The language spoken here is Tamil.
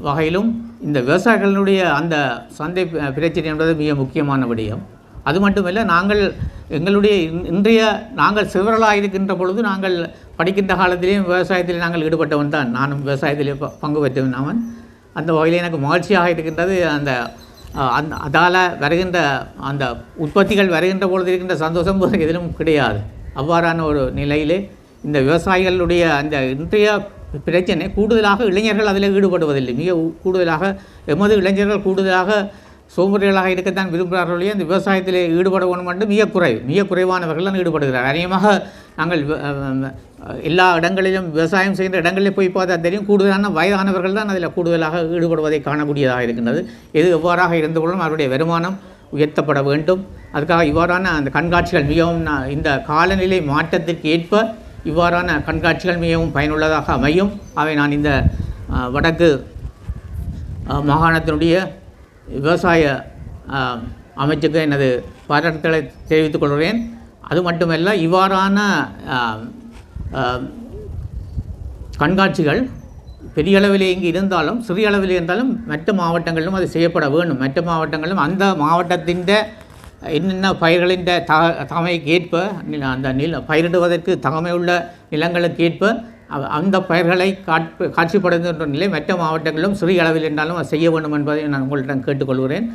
வகையிலும் இந்த விவசாயிகளுடைய அந்த சந்தை பிரச்சனை என்பது மிக முக்கியமான விடயம். அது மட்டுமல்ல நாங்கள் எங்களுடைய இன்றைய நாங்கள் சிவரலாக இருக்கின்ற பொழுது நாங்கள் படிக்கின்ற காலத்திலேயும் விவசாயத்தில் நாங்கள் ஈடுபட்டவன் தான். நானும் விவசாயத்திலே ப- பங்கு பெற்றவன் அவன். அந்த வகையில் எனக்கு மகிழ்ச்சியாக இருக்கின்றது. அந்த அந் அந்த அதால் வருகின்ற அந்த உற்பத்திகள் வருகின்ற பொழுது இருக்கின்ற சந்தோஷம் எதிலும் கிடையாது. அவ்வாறான ஒரு நிலையிலே இந்த விவசாயிகளுடைய அந்த இன்றைய பிரச்சனை. கூடுதலாக இளைஞர்கள் அதில் ஈடுபடுவதில்லை. மிக கூடுதலாக எமது இளைஞர்கள் கூடுதலாக சோம்பேறிகளாக இருக்கத்தான் விரும்புகிறார்களே அந்த விவசாயத்தில் ஈடுபட வேண்டும் என்று மிக குறைவு மிக குறைவானவர்கள் தான் ஈடுபடுகிறார் அதிகமாக நாங்கள் எல்லா இடங்களிலும் விவசாயம் செய்கின்ற இடங்களில் போய் பார்த்தா தெரியும் கூடுதலான வயதானவர்கள் தான் அதில் கூடுதலாக ஈடுபடுவதை காணக்கூடியதாக இருக்கின்றது. எது எவ்வாறாக இருந்து கொள்ளும் அவருடைய வருமானம் உயர்த்தப்பட வேண்டும். அதுக்காக இவ்வாறான அந்த கண்காட்சிகள் மிகவும் இந்த காலநிலை மாற்றத்திற்கு ஏற்ப இவ்வாறான கண்காட்சிகள் மிகவும் பயனுள்ளதாக அமையும். அவை நான் இந்த வடக்கு மாகாணத்தினுடைய விவசாய அமைச்சுக்கு எனது பாராட்டுகளை தெரிவித்துக் கொள்கிறேன். அது மட்டுமல்ல இவ்வாறான கண்காட்சிகள் பெரிய அளவிலே இங்கு இருந்தாலும் சிறிய அளவில் இருந்தாலும் மற்ற மாவட்டங்களிலும் அது செய்யப்பட வேண்டும். மற்ற மாவட்டங்களிலும் அந்த மாவட்டத்தின் என்னென்ன பயிர்களின் த தகமைக்கு ஏற்ப நில- அந்த நில பயிரிடுவதற்கு தகமையுள்ள நிலங்களுக்கு ஏற்ப அந்த பயிர்களை காட்ப காட்சிப்படுத்துகின்ற நிலை மற்ற மாவட்டங்களிலும் சிறிய அளவில் இருந்தாலும் செய்ய வேண்டும் என்பதை நான் உங்களிடம் கேட்டுக்கொள்கிறேன்.